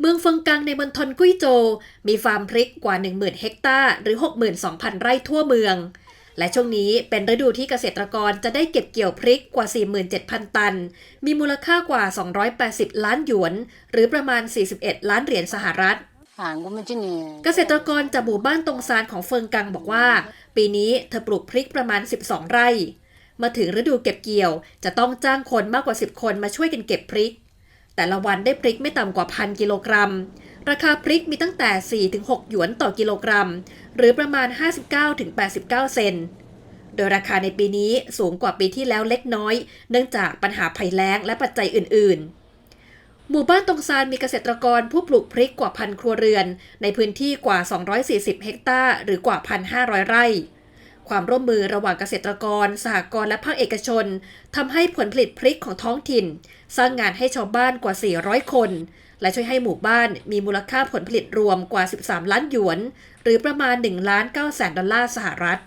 เมืองเฟิงกังในมณฑลกุ้ยโจวมีฟาร์มพริกกว่า 10,000 เฮกตาร์หรือ 62,000 ไร่ทั่วเมือง และช่วงนี้เป็นฤดูที่เกษตรกรจะได้เก็บเกี่ยวพริกกว่า 47,000 ตัน มีมูลค่ากว่า 280 ล้านหยวน หรือประมาณ 41 ล้านเหรียญสหรัฐเกษตรกรจากหมู่บ้านตรงซานของเฟิงกังบอกว่า ปีนี้เธอปลูกพริกประมาณ 12 ไร่มาถึงฤดูเก็บเกี่ยว จะต้องจ้างคนมากกว่า 10 คนมาช่วยกันเก็บพริก แต่ละวันได้พริกไม่ต่ำกว่าพันกิโลกรัม ราคาพริกมีตั้งแต่ 4-6 หยวนต่อกิโลกรัม หรือประมาณ 59-89 เซน โดยราคาในปีนี้สูงกว่าปีที่แล้วเล็กน้อย เนื่องจากปัญหาภัยแล้งและปัจจัยอื่น ๆหมู่บ้านตรงซานมีเกษตรกรผู้ปลูกพริกกว่าพันครัวเรือน ในพื้นที่กว่า 240 เฮกตาร์หรือกว่า 1,500 ไร่ ความร่วมมือระหว่างเกษตรกร สหกรณ์และภาคเอกชนทำให้ผลผลิตพริกของท้องถิ่น สร้างงานให้ชาวบ้านกว่า 400 คน และช่วยให้หมู่บ้านมีมูลค่าผลผลิตรวมกว่า 13 ล้านหยวน หรือประมาณ1ล้าน9แสนดอลลาร์สหรัฐ